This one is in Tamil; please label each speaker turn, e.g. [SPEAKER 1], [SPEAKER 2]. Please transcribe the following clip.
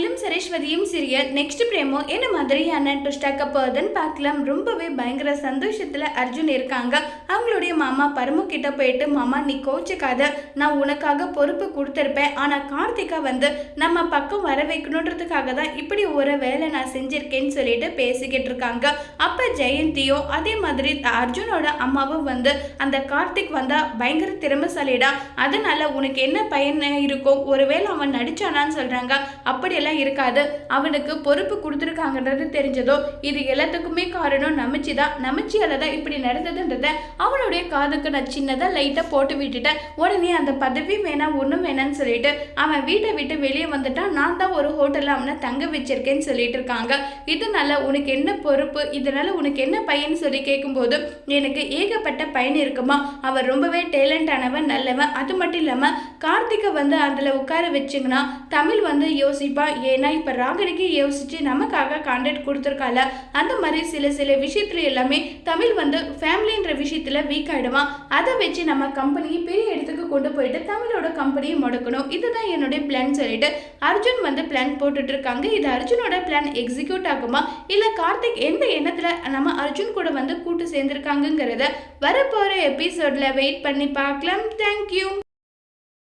[SPEAKER 1] தமிழும் சரேஸ்வதியும் சீரியல் நெக்ஸ்ட் பிரேமோ என்ன மாதிரியான ட்விஸ்டாக்க போகுதுன்னு பார்க்கலாம். ரொம்பவே பயங்கர சந்தோஷத்தில் அர்ஜுன் இருக்காங்க. அவங்களுடைய மாமா பரமு கிட்ட போயிட்டு மாமா நீ கோச்சுக்காத நான் உனக்காக பொறுப்பு கொடுத்துருப்பேன். ஆனால் கார்த்திகா வந்து நம்ம பக்கம் வர வைக்கணுன்றதுக்காக தான் இப்படி ஒரு வேலை நான் செஞ்சிருக்கேன்னு சொல்லிட்டு பேசிக்கிட்டு இருக்காங்க. அப்போ ஜெயந்தியோ அதே மாதிரி அர்ஜுனோட அம்மாவும் வந்து அந்த கார்த்திக் வந்தால் பயங்கர திறமைசாலிடா. அதனால உனக்கு என்ன பயன் இருக்கும்? ஒருவேளை அவன் நடிச்சானான்னு சொல்கிறாங்க அப்படியெல்லாம் இருக்காது. அவனுக்கு பொறுப்பு கொடுத்துருக்காங்கன்றது தெரிஞ்சதோ இது எல்லாத்துக்குமே காரணம் நமச்சி தான். நமச்சியால தான் இப்படி நடந்ததுன்றத அவனுடைய காதுக்கு நான் சின்னதாக லைட்டாக போட்டு விட்டுட்டேன். உடனே அந்த பதவி வேணாம் ஒன்றும் வேணாம்னு சொல்லிட்டு அவன் வீட்டை விட்டு வெளியே வந்துட்டான். நான் தான் ஒரு ஹோட்டலில் அவனை தங்க வச்சிருக்கேன்னு சொல்லிட்டு இருக்காங்க. இதனால உனக்கு என்ன பொறுப்பு? இதனால உனக்கு என்ன பையன் சொல்லி கேட்கும்போது எனக்கு ஏகப்பட்ட பயன் இருக்குமா? அவன் ரொம்பவே டேலண்ட் ஆனவன் நல்லவன். அது மட்டும் இல்லாமல் கார்த்திகை வந்து அதில் உட்கார வச்சிங்கன்னா தமிழ் வந்து யோசிப்பா ஏன்னா இப்போ ராகனிக்கு யோசிச்சு நமக்காக கான்ட்ராக்ட் கொடுத்துருக்கால அந்த மாதிரி சில சில விஷயத்துல எல்லாமே தமிழ் வந்து ஃபேமிலின்ற விஷயத்துல வீக் ஆகிடுமா அதை வச்சு நம்ம கம்பெனியை பெரிய இடத்துக்கு கொண்டு போயிட்டு தமிழோட கம்பெனியை முடக்கணும். இதுதான் என்னுடைய பிளான் சொல்லிட்டு அர்ஜுன் வந்து பிளான் போட்டுட்டு இருக்காங்க இது அர்ஜுனோட பிளான் எக்ஸிக்யூட் ஆகுமா? இல்லை கார்த்திக் எந்த எண்ணத்துல நம்ம அர்ஜுன் கூட வந்து கூட்டு சேர்ந்துருக்காங்கங்கிறத வரப்போகிற எபிசோடில் வெயிட் பண்ணி பார்க்கலாம். தேங்க்யூ